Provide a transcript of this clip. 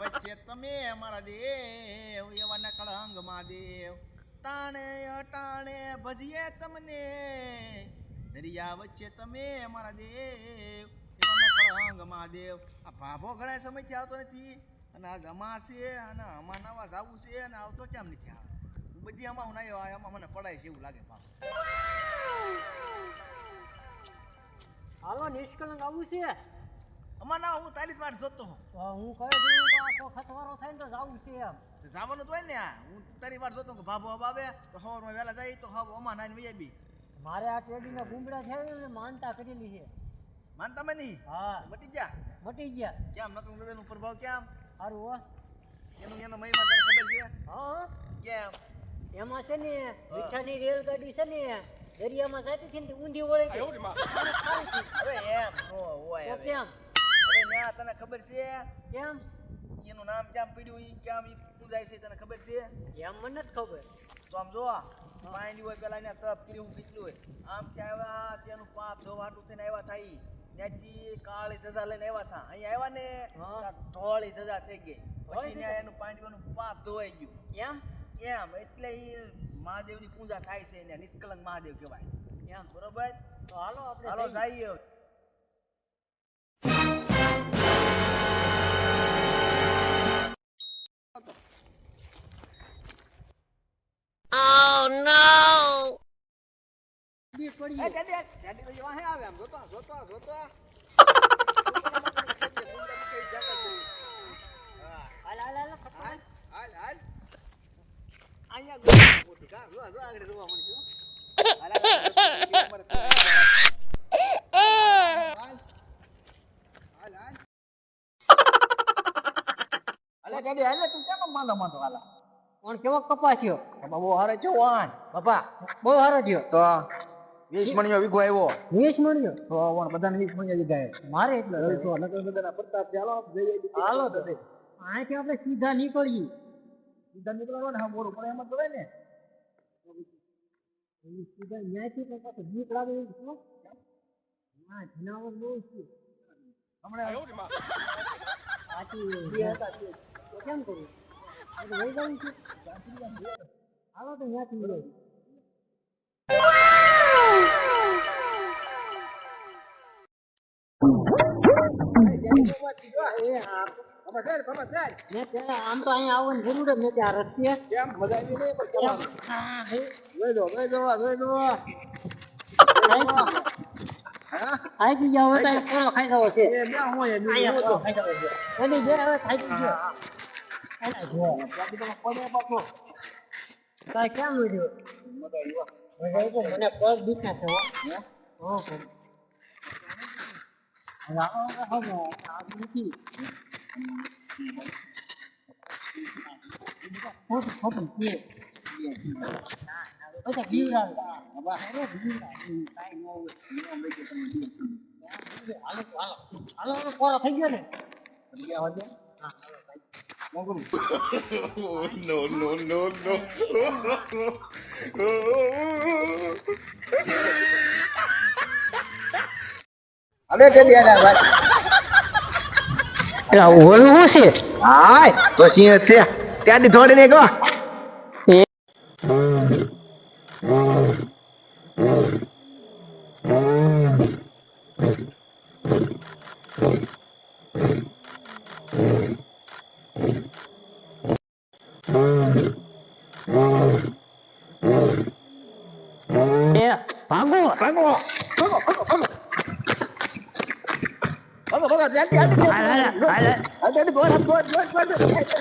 વચ્ચે તમે અમારા દેવ, એવા નકળંગ મહાદેવ તાણે અટાણે ભજીએ તમને. દરિયા વચ્ચે તમે અમારા દેવ, એવા નકળંગ મહાદેવ આ ભાભો ઘણા સમયથી આવતો નથી, અને આ જમા છે, અને આમાં નવા આવું છે, અને આવતો કેમ નથી? આવે બધી આમાં હું ના આવ્યો આમાં મને પડાય છે એવું લાગે ભાભો. હાલો નિષ્કલંક આવું છે? અમાર ના હું તારી જ વાટ જોતો હોઉં. હું કહ્યું દઉં તો આખો ખતવારો થાય ને તો જાવું છે એમ. જવાનું તો હોય ને આ. હું તારી વાર જોતો કે ભાભો હવે આવે તો સવારમાં વહેલા જાય તો હવે અમાર નાની વૈયા બી. મારે આ ટેડીના ગુમડા છે ને માનતા કરેલી છે. માનતા મેં નહીં? હા. મટી ગયા? મટી ગયા. કેમ? નકરું હૃદયનો પ્રભાવ કેમ? સારું હો. એનું એનો મહિમા તને ખબર છે? હા. કેમ? એમાં છે ને મીઠાની રેલગાડી છે ને દરિયામાં જાતી હતી ને ઊંધી વળે ગઈ. હવે એમ નો હોય હવે. કેમ? હવે ન્યા તને ખબર છે? કેમ? એનું નામ કેમ પડ્યું ઈ કેમ ઈ પૂજાય છે તને ખબર છે? એમ મને જ ખબર. તો આમ જો પાણી હોય પેલા ને તપ કર્યું કેટલું હોય. આમ કે આવ્યા? ત્યાંનું પાપ ધોવાટું થઈને આવ્યા થાય ત્યાંથી કાળી ધજા લઈને આવ્યા થા અહીંયા આવ્યા ને ધોળી ધજા થઈ ગઈ. પછી ત્યાં એનું પાણી પાપ ધોવાઈ ગયું. એમ? એમ એટલે મહાદેવની પૂજા થાય છે એને નિષ્કલંક મહાદેવ કહેવાય. એમ. બરોબર? તો હાલો આપણે હાલો જઈએ. જઈએ. બી એ ડેડી ડેડી વાહે આવે આમ જોતો જોતો જોતો હાલ હાલ હાલ ખતવા. હાલ હાલ હાલ અહીંયા ગોળ મોટી કા જો જો આગળ રોવા મળી ગયો હાલ હાલ હાલ હાલ અલે ડેડી હાલ તું કેમ માંદો માંદો હાલા પણ કેવો કપા થયો બહુ હારે બહુ સારો થયો તો વીસ મણીનો વીઘો આવ્યો વીસ મળ્યો તો વણ બધાને વીસ વીઘા મારે એટલો તો નકર બધાના પ્રતાપ ચાલો જઈએ હાલો તો અહીંથી આપણે સીધા નીકળીએ. સીધા નીકળવાનું પણ એમ જ ને સીધા અહીંયાથી પણ પાછું બીક લાગે એવું શું? હા જનાવર બહુ છે. હમણાં આથી જે હતા તે. તો કેમ કરવું આ તો વહી જવું છે. હાલો તો અહીંયાથી લઈ બાબા ચાલ, બાબા ચાલ. મેં પેલા આમ તો અહીંયા આવવાની જરૂર જ નથી આ રસ્તે કેમ મજા આવી નહીં પણ કેમ? હા. દો જોઈ દો જોઈ દો થાકી હોય તો અહીં ખાઈ ગયો છે એ બે હું એ બીજું તો. ખાઈ ગયો છે એની બે હવે થાકી ગયો એના જો પાછો. કાંઈ કેમ મળ્યું મજા આવી, વાહ. મજા આવી તો મને પગ દુખે છે હો. હો, હો. હવે આવો હવે હવે આ નથી. ખોટું ખોટું કે. બધા બીવડાવે. બાબા, અરે બીવડાવે. કાંઈ ન હોય. નિયમ લઈ ગયો તમે જીવ. હાલો તો હાલો હાલો હવે કોળો થઈ ગયો ને તમે ગયા હોત ને? હા હાલો ભાઈ મોંઘું. no, no, no, no. અરે તે દે ના ભાઈ એટલે ઓલું શું છે? હાય તો સિંહ છે. ત્યાંથી થોડી ને કહો ભાગો ભગો. ભગો ત્યાંથી ત્યાંથી હાલ હાલ હાલ આ ત્યાંથી દોડ આપ, દોડ દોડ દોડ દોડ.